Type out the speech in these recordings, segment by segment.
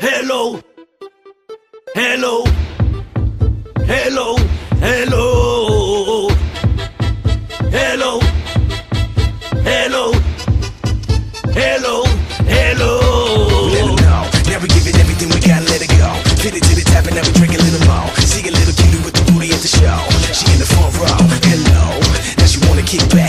Hello. Hello. Hello. Hello. Hello. Hello. Hello. Hello. Let her know. Now we give it everything we got, let it go. Fit it to the tap and now we drink a little more. See a little cutie with the booty at the show. She in the front row. Hello. Now she wanna kick back.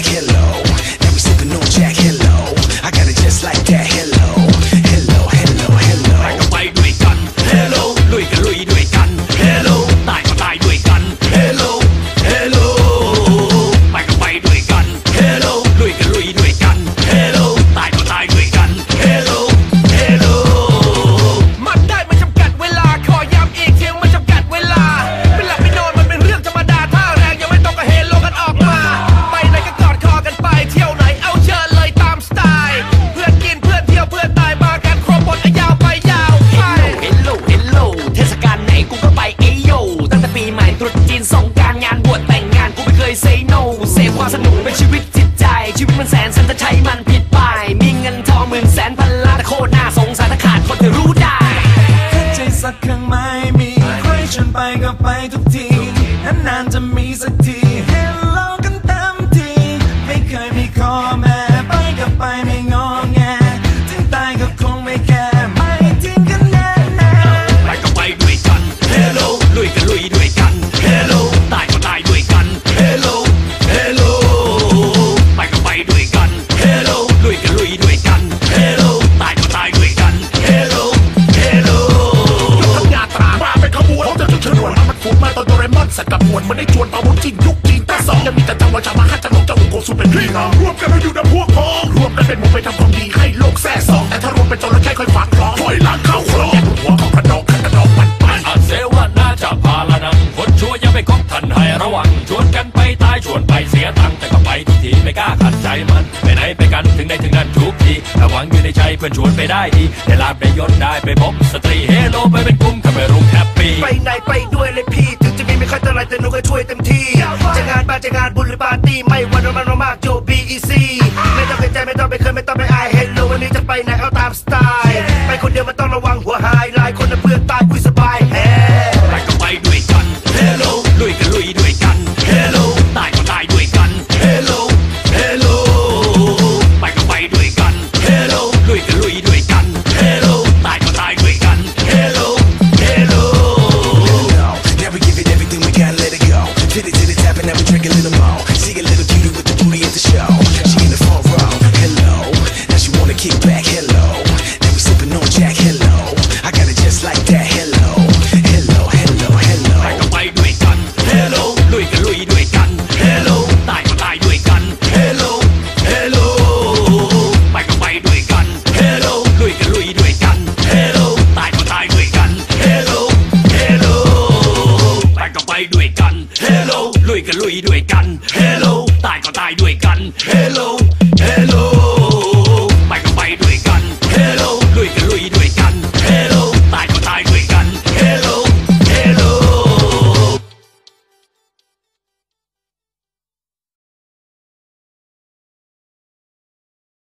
แตมันจะใช้มันผิดไป มีเงินทองหมื่นแสนพันล้านแต่โคตรน่าสงสารถ้าขาดคนจะรู้ได้ใจสักครั้งไม่มี ใครชวนไปก็ไปทุกทีนานๆจะมีสักทีันได้ชวนอาวุธจริงยุคจีนต่สองยังมีแต่จังหวะชามาฮัตจะหลงจะหุกโกสุเป็นพี่น้องรวมกันมาอยู่ในพวกพ้องรวมกันเป็นหมู่ไปทำความดีให้โลกแท้สองแต่ถ้ารวมเป็นจระเข้ค่อยฝังคลองถอยหลังเข้าคลองหัวของกระดองขันกระดองมันไปอาเสวนาจะพาละนังคนชั่วยังไม่คบทันให้ระวังชวนกันไปตายชวนไปเสียตังค์แต่ก็ไปทุกทีไม่กล้าขัดใจมันไปไหนไปกันถึงได้ถึงนั้นทุกทีระวังอยู่ในใจเพื่อนชวนไปได้ดีได้ลาบได้ยศได้ไปพบสตรีเฮโลไปเป็นกลุ่มทำให้รุ ไปไหนเอาตามสไตล์ ไปคนเดียวมันต้องระวังหัวหายหลายคนนะเพื่อนตายคุยสบายแฮไปก็ไปด้วยกัน Hello ลุยก็ลุยด้วยกัน Hello ตายก็ตายด้วยกัน Hello Hello ไปก็ไปด้วยกัน Hello ลุยก็ลุยด้วยกัน Hello ตายก็ตายด้วยกัน Hello Hello Now we give it everything we got, let it go. Fit it to the tap and now we drink a little more. See a little cutie with the booty at the show. Hello ลุยกันลุยด้วยกัน Hello ตายก็ตายด้วยกัน Hello